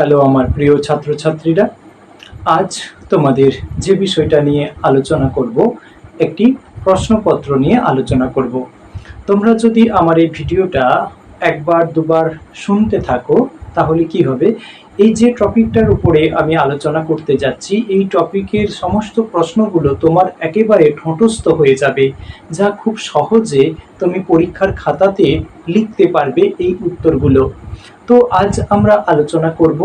Hello আমার প্রিয় ছাত্রছাত্রীরা, আজ তোমাদের যে বিষয়টা নিয়ে আলোচনা করব, একটি প্রশ্নপত্র নিয়ে আলোচনা করব। তোমরা যদি আমার এই ভিডিওটা একবার, দুবার শুনতে থাকো, তাহলে কি হবে? এই যে টপিকটার উপরে আমি আলোচনা করতে যাচ্ছি, এই টপিকের সমস্ত প্রশ্নগুলো তোমার একেবারে ঠোঁটস্থ হয়ে যাবে, যা খুব সহজে তুমি পরীক্ষার খাতাতে লিখতে পারবে এই উত্তরগুলো। তো আজ আমরা আলোচনা করব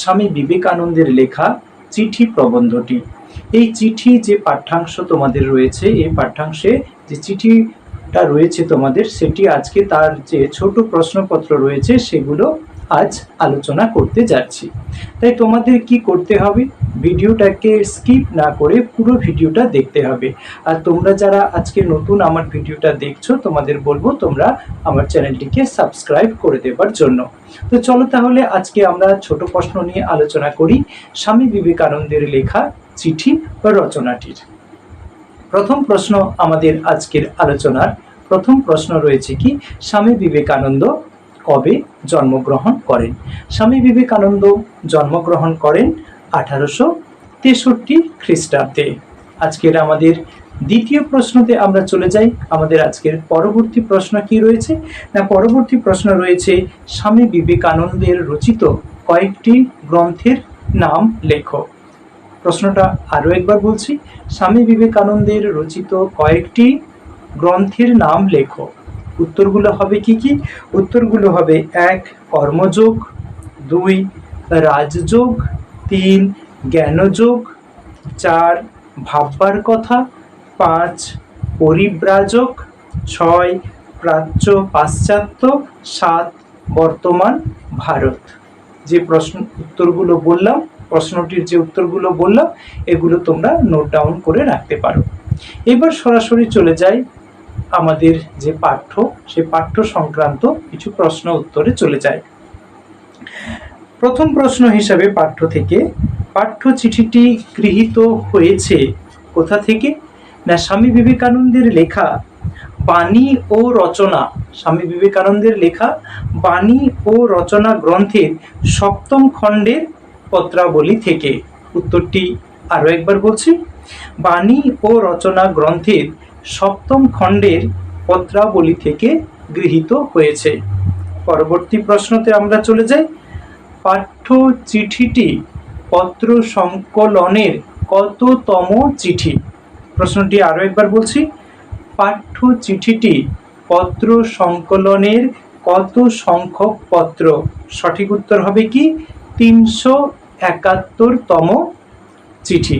স্বামী বিবেকানন্দের লেখা চিঠি প্রবন্ধটি। এই চিঠি যে পাঠ্যাংশ তোমাদের রয়েছে, এই পাঠ্যাংশে যে চিঠিটা রয়েছে তোমাদের, সেটি আজকে তার যে ছোট প্রশ্নপত্র রয়েছে, সেগুলো আজ আলোচনা করতে যাচ্ছি। তাই তোমাদের কি করতে হবে? ভিডিওটাকে স্কিপ না করে পুরো ভিডিওটা দেখতে হবে। আর তোমরা যারা আজকে নতুন আমার ভিডিওটা দেখছ, তোমাদের বলব তোমরা আমার চ্যানেলটিকে সাবস্ক্রাইব করে দেবার জন্য। তো চলো তাহলে আজকে আমরা ছোট প্রশ্ন নিয়ে আলোচনা করি। স্বামী বিবেকানন্দের লেখা চিঠি বা রচনাটির। প্রথম প্রশ্ন আমাদের আজকের আলোচনার। প্রথম প্রশ্ন রয়েছে কি? স্বামী বিবেকানন্দ কবে জন্মগ্রহণ করেন? স্বামী বিবেকানন্দ জন্মগ্রহণ করেন আঠারোশো তেষট্টি খ্রিস্টাব্দে। আজকের আমাদের দ্বিতীয় প্রশ্নতে আমরা চলে যাই। আমাদের আজকের পরবর্তী প্রশ্ন কি রয়েছে? না, পরবর্তী প্রশ্ন রয়েছে, স্বামী বিবেকানন্দের রচিত কয়েকটি গ্রন্থের নাম লেখো। প্রশ্নটা আরও একবার বলছি, স্বামী বিবেকানন্দের রচিত কয়েকটি গ্রন্থের নাম লেখো। উত্তরগুলো হবে কি কি? উত্তরগুলো হবে এক, কর্মযোগ, দুই, রাজযোগ, তিন, জ্ঞানযোগ, চার, ভাববার কথা, পাঁচ, পরিব্রাজক, ছয়, প্রাচ্য পাশ্চাত্য, সাত, বর্তমান ভারত। যে প্রশ্ন, উত্তরগুলো বললাম, প্রশ্নটির যে উত্তরগুলো বললাম, এগুলো তোমরা নোট ডাউন করে রাখতে পারো। এবার সরাসরি চলে যাই আমাদের যে পাঠ্য, সে পাঠ্য সংক্রান্ত কিছু প্রশ্ন উত্তরে চলে যায়। প্রথম প্রশ্ন হিসাবে পাঠ্য থেকে, পাঠ্য চিঠিটি গৃহীত হয়েছে কোথা থেকে? না স্বামী বিবেকানন্দের লেখা, বাণী ও রচনা, স্বামী বিবেকানন্দের লেখা, বাণী ও রচনা গ্রন্থের সপ্তম খণ্ডের পত্রাবলী থেকে? উত্তরটি আরও একবার বলছি। বাণী ও রচনা গ্রন্থের সপ্তম খণ্ডের পত্রাবলী থেকে গৃহীত হয়েছে। পরবর্তী প্রশ্নতে আমরা চলে যাই। পাঠ্য চিঠিটি পত্র সংকলনের কততম চিঠি? প্রশ্নটি আরও একবার বলছি। পাঠ্য চিঠিটি পত্র সংকলনের কত সংখ্যক পত্র? সঠিক উত্তর হবে কি? তিনশো একাত্তরতম চিঠি।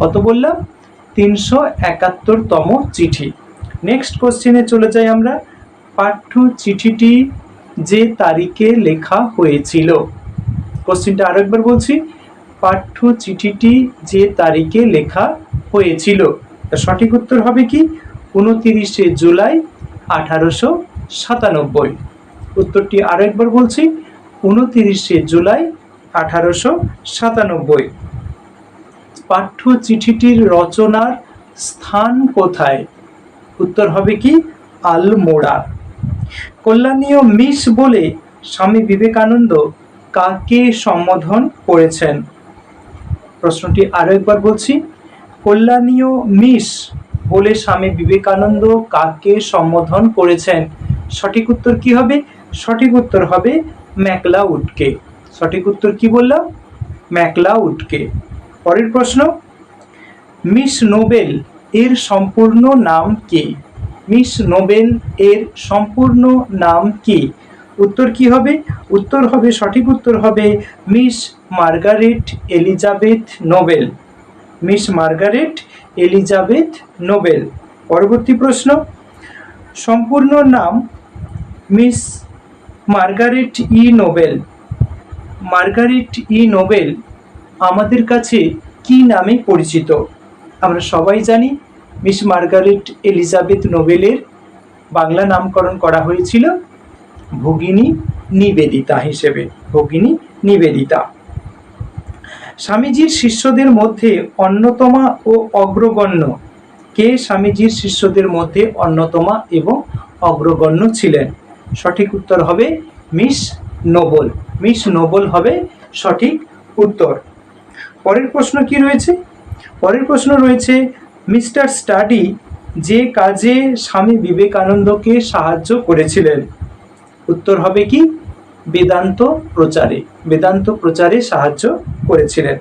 কত বললাম? তিনশো একাত্তরতম চিঠি। নেক্সট কোশ্চেনে চলে যাই আমরা। পাঠ্য চিঠিটি যে তারিখে লেখা হয়েছিল। কোশ্চেনটা আরেকবার বলছি। পাঠ্য চিঠিটি যে তারিখে লেখা হয়েছিল। তার সঠিক উত্তর হবে কি? উনতিরিশে জুলাই আঠারোশো সাতানব্বই। উত্তরটি আরেকবার বলছি। উনতিরিশে জুলাই আঠারোশো সাতানব্বই। পাঠ্য চিঠিটির রচনার স্থান কোথায়? উত্তর হবে কি? আলমোড়া। কল্যাণীয় মিস বলে স্বামী বিবেকানন্দ কাকে সম্বোধন করেছেন? প্রশ্নটি আরও একবার বলছি। কল্যাণীয় মিস বলে স্বামী বিবেকানন্দ কাকে সম্বোধন করেছেন? সঠিক উত্তর কি হবে? সঠিক উত্তর হবে ম্যাকলাউডকে। সঠিক উত্তর কি বললাম? ম্যাকলাউডকে। পরের প্রশ্ন, মিস নোবেল এর সম্পূর্ণ নাম কি? মিস নোবেল এর সম্পূর্ণ নাম কি? উত্তর কি হবে? উত্তর হবে, সঠিক উত্তর হবে Miss Margaret Elizabeth Noble. Miss Margaret Elizabeth Noble. পরবর্তী প্রশ্ন, সম্পূর্ণ নাম Miss Margaret E Noble. Margaret E Noble আমাদের কাছে কি নামে পরিচিত? আমরা সবাই জানি মিস মার্গারেট এলিজাবেথ নোবেলের বাংলা নামকরণ করা হয়েছিল ভগিনী নিবেদিতা হিসেবে, ভগিনী নিবেদিতা। স্বামীজির শিষ্যদের মধ্যে অন্যতমা ও অগ্রগণ্য। কে স্বামীজির শিষ্যদের মধ্যে অন্যতমা এবং অগ্রগণ্য ছিলেন? সঠিক উত্তর হবে মিস নোবল। মিস নোবল হবে সঠিক উত্তর। পরের প্রশ্ন কি রয়েছে? পরের প্রশ্ন রয়েছে, মিস্টার স্টাডি যে কাজে স্বামী বিবেকানন্দকে সাহায্য করেছিলেন। উত্তর হবে কি? বেদান্ত প্রচারে বেদান্ত প্রচারে সাহায্য করেছিলেন।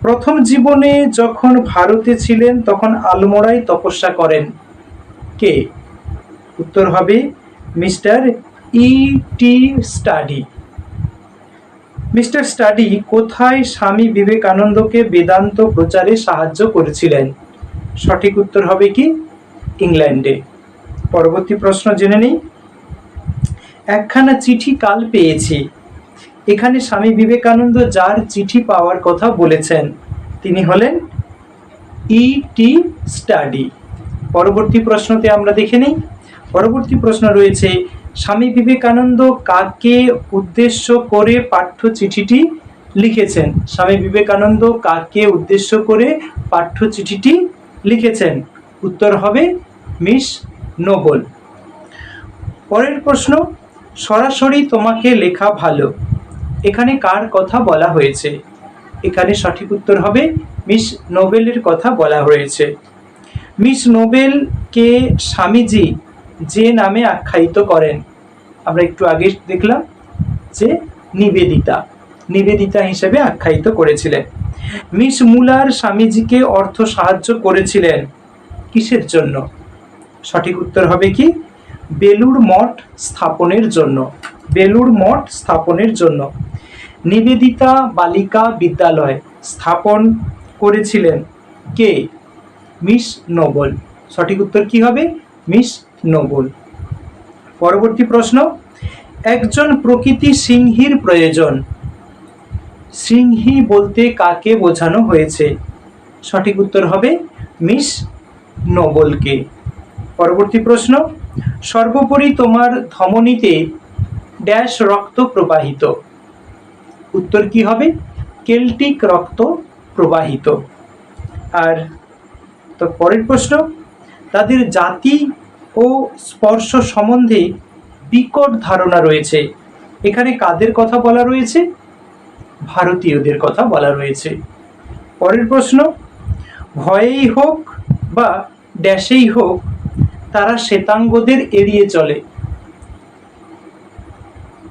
প্রথম জীবনে যখন ভারতে ছিলেন, তখন আলমোড়ায় তপস্যা করেন। কে? উত্তর হবে mister E T Sturdy. Mister Sturdy, কোথায় স্বামী বিবেকানন্দকে বেদান্ত প্রচারে সাহায্য করেছিলেন? সঠিক উত্তর হবে কি? ইংল্যান্ডে। পরবর্তী প্রশ্ন জেনে নেই। একখানা চিঠি কাল পেয়েছি। এখানে স্বামী বিবেকানন্দ যার চিঠি পাওয়ার কথা বলেছেন, তিনি হলেন ই টি স্টাডি। পরবর্তী প্রশ্নতে আমরা দেখে নিই। পরবর্তী প্রশ্ন রয়েছে স্বামী বিবেকানন্দ কাকে উদ্দেশ্য করে পাঠ্য চিঠিটি লিখেছেন। স্বামী বিবেকানন্দ কাকে উদ্দেশ্য করে পাঠ্য চিঠিটি লিখেছেন। উত্তর হবে মিস নোবল। পরের প্রশ্ন, সরাসরি তোমাকে লেখা ভালো। এখানে কার কথা বলা হয়েছে? এখানে সঠিক উত্তর হবে মিস নোবেলের কথা বলা হয়েছে। মিস নোবেলকে স্বামীজি যে নামে আখ্যায়িত করেন আমরা একটু আগে দেখলাম যে নিবেদিতা নিবেদিতা হিসেবে আখ্যায়িত করেছিলেন। মিস মুলার স্বামীজিকে অর্থ সাহায্য করেছিলেন কিসের জন্য? সঠিক উত্তর হবে কি? বেলুর মঠ স্থাপনের জন্য। বেলুর মঠ স্থাপনের জন্য। নিবেদিতা বালিকা বিদ্যালয় স্থাপন করেছিলেন কে? Miss Noble. সঠিক উত্তর কি হবে? Miss Noble. পরবর্তী প্রশ্ন, একজন প্রকৃতি সিংহীর প্রয়োজন। সিংহী বলতে কাকে বোঝানো হয়েছে? সঠিক উত্তর হবে মিস নোবলকে। পরবর্তী প্রশ্ন, সর্বোপরি তোমার ধমনীতে ড্যাশ রক্ত প্রবাহিত। উত্তর কি হবে? কেল্টিক রক্ত প্রবাহিত। আর তো পরের প্রশ্ন, তাদের জাতি ও স্পর্শ সম্বন্ধে বিকট ধারণা রয়েছে। এখানে কাদের কথা বলা রয়েছে? ভারতীয়দের কথা বলা রয়েছে। পরের প্রশ্ন, ভয়েই হোক বা ড্যাশেই হোক, তারা শ্বেতাঙ্গদের এড়িয়ে চলে।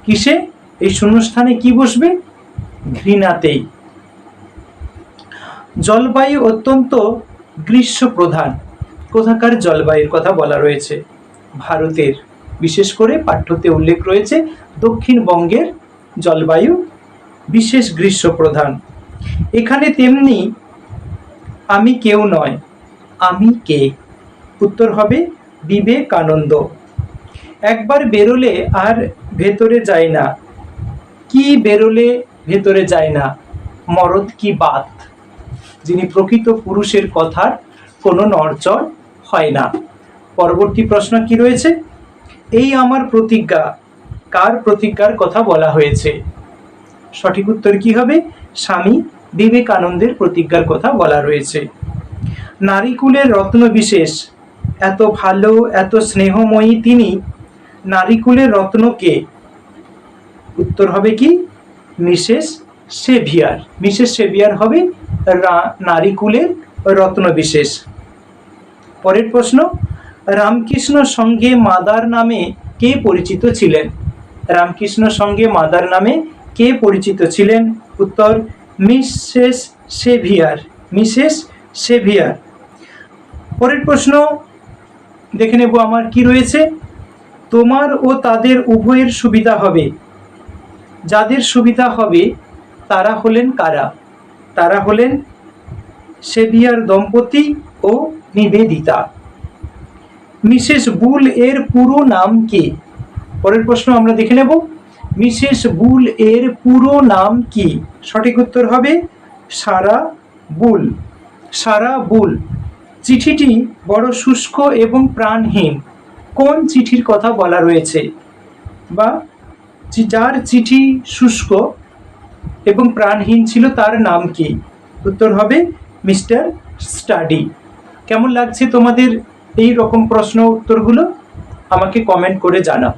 কিসে? এই শূন্যস্থানে কি বসবে? ঘৃণাতেই। জলবায়ু অত্যন্ত গ্রীষ্ম প্রধান কোথাকার জলবায়ুর কথা বলা রয়েছে। ভারতের, বিশেষ করে পাঠ্যতে উল্লেখ রয়েছে দক্ষিণবঙ্গের জলবায়ু বিশেষ গ্রীষ্ম প্রধান এখানে তেমনি আমি কেউ নয়, আমি কে? উত্তর হবে বিবেকানন্দ। একবার বেরোলে আর ভেতরে যায় না। কি বেরোলে ভেতরে যায় না? মরদ কি বাত? যিনি প্রকৃত পুরুষের কথার কোনো নড়চড় হয় না। পরবর্তী প্রশ্ন কি রয়েছে? এই আমার প্রতিজ্ঞা, কার প্রতিজ্ঞার কথা বলা হয়েছে? সঠিক উত্তর কি হবে? স্বামী বিবেকানন্দের প্রতিজ্ঞার কথা বলা রয়েছে। নারীকুলের রত্ন বিশেষ, এত ভালো, এত স্নেহময়ী তিনি, নারীকুলের রত্নকে উত্তর হবে কি? Mrs severe. মিসেস সেভিয়ার হবে নারীকুলের রত্ন বিশেষ। পরের প্রশ্ন, রামকৃষ্ণ সঙ্গে মাদার নামে কে পরিচিত ছিলেন? রামকৃষ্ণ সঙ্গে মাদার নামে কে পরিচিত ছিলেন? উত্তর, মিসেস সেভিয়ার মিসেস সেভিয়ার। পরের প্রশ্ন, দেখে নেব আমার কি রয়েছে। তোমার ও তাদের উভয়ের সুবিধা হবে। যাদের সুবিধা হবে, তারা হলেন কারা? তারা হলেন সেভিয়ার দম্পতি ও নিবেদিতা। মিসেস বুল এর পুরো নাম কি? পরের প্রশ্ন আমরা দেখে নেব। মিসেস বুল এর পুরো নাম কি? সঠিক উত্তর হবে সারা বুল। সারা বুল। চিঠিটি বড় শুষ্ক এবং প্রাণহীন। কোন চিঠির কথা বলা রয়েছে? বা যার চিঠি শুষ্ক এবং প্রাণহীন ছিল তার নাম কি? উত্তর হবে মিস্টার স্টাডি। কেমন লাগছে তোমাদের এই রকম প্রশ্ন উত্তরগুলো? আমাকে কমেন্ট করে জানাও।